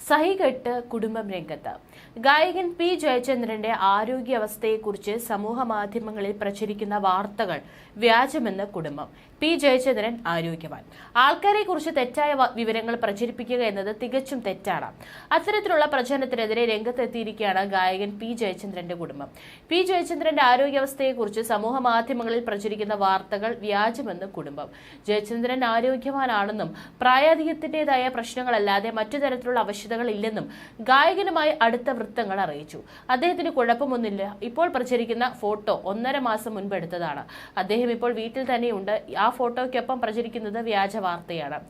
സഹികെട്ട് കുടുംബം രംഗത്ത്. ഗായകൻ പി ജയചന്ദ്രന്റെ ആരോഗ്യാവസ്ഥയെക്കുറിച്ച് സമൂഹ മാധ്യമങ്ങളിൽ പ്രചരിക്കുന്ന വാർത്തകൾ വ്യാജമെന്ന് കുടുംബം. പി ജയചന്ദ്രൻ ആരോഗ്യവാൻ. ആൾക്കാരെ കുറിച്ച് തെറ്റായ വിവരങ്ങൾ പ്രചരിപ്പിക്കുക എന്നത് തികച്ചും തെറ്റാണ്. അത്തരത്തിലുള്ള പ്രചരണത്തിനെതിരെ രംഗത്തെത്തിയിരിക്കുകയാണ് ഗായകൻ പി ജയചന്ദ്രന്റെ കുടുംബം. പി ജയചന്ദ്രന്റെ ആരോഗ്യാവസ്ഥയെക്കുറിച്ച് സമൂഹ മാധ്യമങ്ങളിൽ പ്രചരിക്കുന്ന വാർത്തകൾ വ്യാജമെന്ന് കുടുംബം. ജയചന്ദ്രൻ ആരോഗ്യവാനാണെന്നും പ്രായാധിക്യത്തിന്റേതായ പ്രശ്നങ്ങളല്ലാതെ മറ്റു തരത്തിലുള്ള അവശതകൾ ഇല്ലെന്നും ഗായകനുമായി അടുത്ത വൃത്തങ്ങൾ അറിയിച്ചു. അദ്ദേഹത്തിന് കുഴപ്പമൊന്നുമില്ല. ഇപ്പോൾ പ്രചരിക്കുന്ന ഫോട്ടോ ഒന്നര മാസം മുൻപ് എടുത്തതാണ്. അദ്ദേഹം ഇപ്പോൾ വീട്ടിൽ തന്നെയുണ്ട്. ആ ഫോട്ടോയ്ക്കൊപ്പം പ്രചരിക്കുന്നത് വ്യാജ വാർത്തയാണ്.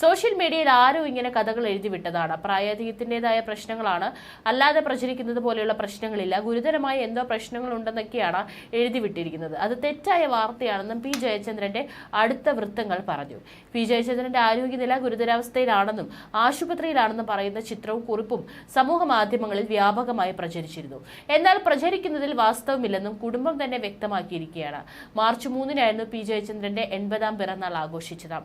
സോഷ്യൽ മീഡിയയിൽ ആരും ഇങ്ങനെ കഥകൾ എഴുതി വിട്ടതാണ്. പ്രായാധികത്തിന്റെതായ പ്രശ്നങ്ങളാണ്. അല്ലാതെ പ്രചരിക്കുന്നത് പോലെയുള്ള പ്രശ്നങ്ങളില്ല. ഗുരുതരമായ എന്തോ പ്രശ്നങ്ങൾ ഉണ്ടെന്നൊക്കെയാണ് എഴുതി വിട്ടിരിക്കുന്നത്. അത് തെറ്റായ വാർത്തയാണെന്നും പി ജയചന്ദ്രന്റെ അടുത്ത വൃത്തങ്ങൾ പറഞ്ഞു. പി ജയചന്ദ്രന്റെ ആരോഗ്യനില ഗുരുതരാവസ്ഥയിലാണെന്നും ആശുപത്രിയിലാണെന്നും പറയുന്ന ചിത്രവും കുറിപ്പും സമൂഹ മാധ്യമങ്ങളിൽ വ്യാപകമായി പ്രചരിച്ചിരുന്നു. എന്നാൽ പ്രചരിക്കുന്നതിൽ വാസ്തവമില്ലെന്നും കുടുംബം തന്നെ വ്യക്തമാക്കിയിരിക്കുകയാണ്. മാർച്ച് മൂന്നിനായിരുന്നു പി ജയചന്ദ്രന്റെ എൺപതാം പിറന്നാൾ ആഘോഷിച്ചത്.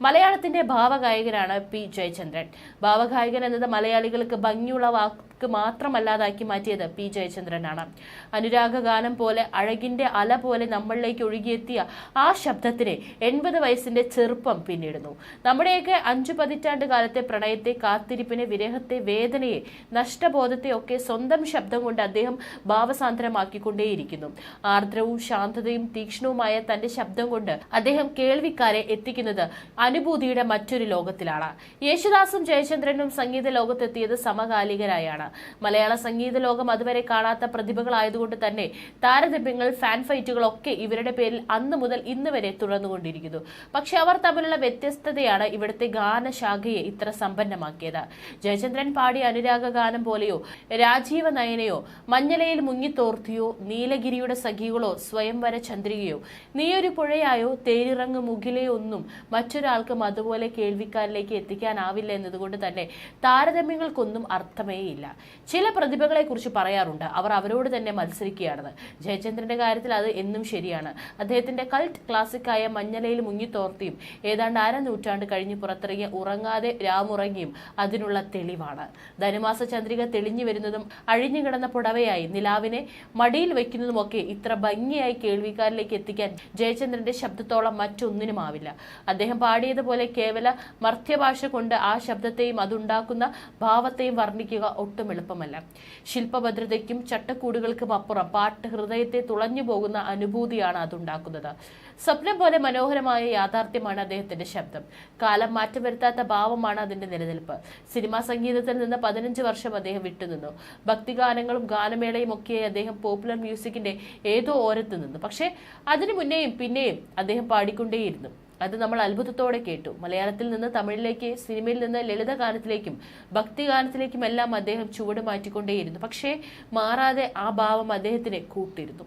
മലയാളത്തിന്റെ ഭാവഗായകനാണ് പി ജയചന്ദ്രൻ. ഭാവഗായകൻ എന്നത് മലയാളികൾക്ക് ഭംഗിയുള്ള വാക്ക് മാത്രമല്ലാതാക്കി മാറ്റിയത് പി ജയചന്ദ്രനാണ്. അനുരാഗ ഗാനം പോലെ അഴകിന്റെ അല പോലെ നമ്മളിലേക്ക് ഒഴുകിയെത്തിയ ആ ശബ്ദത്തിന് എൺപത് വയസ്സിന്റെ ചെറുപ്പം പിന്നിടുന്നു. നമ്മുടെയൊക്കെ അഞ്ചു പതിറ്റാണ്ട് കാലത്തെ പ്രണയത്തെ കാത്തിരിപ്പിനെ വിരഹത്തെ വേദനയെ നഷ്ടബോധത്തെ ഒക്കെ സ്വന്തം ശബ്ദം കൊണ്ട് അദ്ദേഹം ഭാവസാന്ദ്രമാക്കിക്കൊണ്ടേയിരിക്കുന്നു. ആർദ്രവും ശാന്തതയും തീക്ഷ്ണവുമായ തന്റെ ശബ്ദം കൊണ്ട് അദ്ദേഹം കേൾവിക്കാരെ എത്തിക്കുന്നത് അനുഭൂതിയുടെ മറ്റൊരു ലോകത്തിലാണ്. യേശുദാസും ജയചന്ദ്രനും സംഗീത ലോകത്തെത്തിയത് സമകാലികരായാണ്. മലയാള സംഗീത ലോകം അതുവരെ കാണാത്ത പ്രതിഭകളായതുകൊണ്ട് തന്നെ താരതമ്യങ്ങൾ ഫാൻ ഫൈറ്റുകളൊക്കെ ഇവരുടെ പേരിൽ അന്ന് മുതൽ ഇന്ന് വരെ തുടർന്നുകൊണ്ടിരിക്കുന്നു. പക്ഷെ അവർ തമ്മിലുള്ള വ്യത്യസ്തതയാണ് ഇവിടുത്തെ ഗാനശാഖയെ ഇത്ര സമ്പന്നമാക്കിയത്. ജയചന്ദ്രൻ പാടിയ അനുരാഗ ഗാനം പോലെയോ രാജീവ നയനയോ മഞ്ഞലയിൽ മുങ്ങിത്തോർത്തിയോ നീലഗിരിയുടെ സഖികളോ സ്വയംവര ചന്ദ്രികയോ നീയൊരു പുഴയായോ തേരിറങ്ങ് മുകിലെയോ ഒന്നും മറ്റൊരാൾക്കും അതുപോലെ കേൾവിക്കാരിലേക്ക് എത്തിക്കാനാവില്ല എന്നതുകൊണ്ട് തന്നെ താരതമ്യങ്ങൾക്കൊന്നും അർത്ഥമേ ഇല്ല ചില പ്രതിഭകളെ കുറിച്ച് പറയാറുണ്ട്. അവർ അവരോട് തന്നെ മത്സരിക്കുകയാണെന്ന് ജയചന്ദ്രന്റെ കാര്യത്തിൽ അത് എന്നും ശരിയാണ്. അദ്ദേഹത്തിന്റെ കൾട്ട് ക്ലാസിക്കായ മഞ്ഞലയിൽ മുങ്ങിത്തോർത്തിയും ഏതാണ്ട് അര നൂറ്റാണ്ട് കഴിഞ്ഞ് പുറത്തിറങ്ങിയ ഉറങ്ങാതെ രാമുറങ്ങിയും അതിനുള്ള തെളിവാണ്. ധനുമാസ ചന്ദ്രിക തെളിഞ്ഞു വരുന്നതും അഴിഞ്ഞു കിടന്ന പുടവയായി നിലാവിനെ മടിയിൽ വെക്കുന്നതുമൊക്കെ ഇത്ര ഭംഗിയായി കേൾവിക്കാരിലേക്ക് എത്തിക്കാൻ ജയചന്ദ്രന്റെ ശബ്ദത്തോളം മറ്റൊന്നിനുമാവില്ല അദ്ദേഹം പാടിയതുപോലെ കേവല മർത്യഭാഷ കൊണ്ട് ആ ശബ്ദത്തെയും അതുണ്ടാക്കുന്ന ഭാവത്തെയും വർണിക്കുക ഒട്ടും എളുപ്പമല്ല. ശില്പഭദ്രതയ്ക്കും ചട്ടക്കൂടുകൾക്കും അപ്പുറം പാട്ട് ഹൃദയത്തെ തുളഞ്ഞു പോകുന്ന അനുഭൂതിയാണ് അതുണ്ടാക്കുന്നത്. സ്വപ്നം പോലെ മനോഹരമായ യാഥാർത്ഥ്യമാണ് അദ്ദേഹത്തിന്റെ ശബ്ദം. കാലം മാറ്റം വരുത്താത്ത ഭാവമാണ് അതിന്റെ നിലനിൽപ്പ്. സിനിമാ സംഗീതത്തിൽ നിന്ന് പതിനഞ്ച് വർഷം അദ്ദേഹം വിട്ടുനിന്നു. ഭക്തിഗാനങ്ങളും ഗാനമേളയും ഒക്കെ അദ്ദേഹം പോപ്പുലർ മ്യൂസിക്കിന്റെ ഏതോ ഓരത്ത് നിന്നു. പക്ഷേ അതിനു മുന്നേയും പിന്നെയും അദ്ദേഹം പാടിക്കൊണ്ടേയിരുന്നു. അത് നമ്മൾ അത്ഭുതത്തോടെ കേട്ടു. മലയാളത്തിൽ നിന്ന് തമിഴിലേക്ക് സിനിമയിൽ നിന്ന് ലളിത ലളിതഗാനത്തിലേക്കും ഭക്തിഗാനത്തിലേക്കും എല്ലാം അദ്ദേഹം ചുവട് മാറ്റിക്കൊണ്ടേയിരുന്നു. പക്ഷേ മാറാതെ ആ ഭാവം അദ്ദേഹത്തിനെ കൂട്ടിരുന്നു.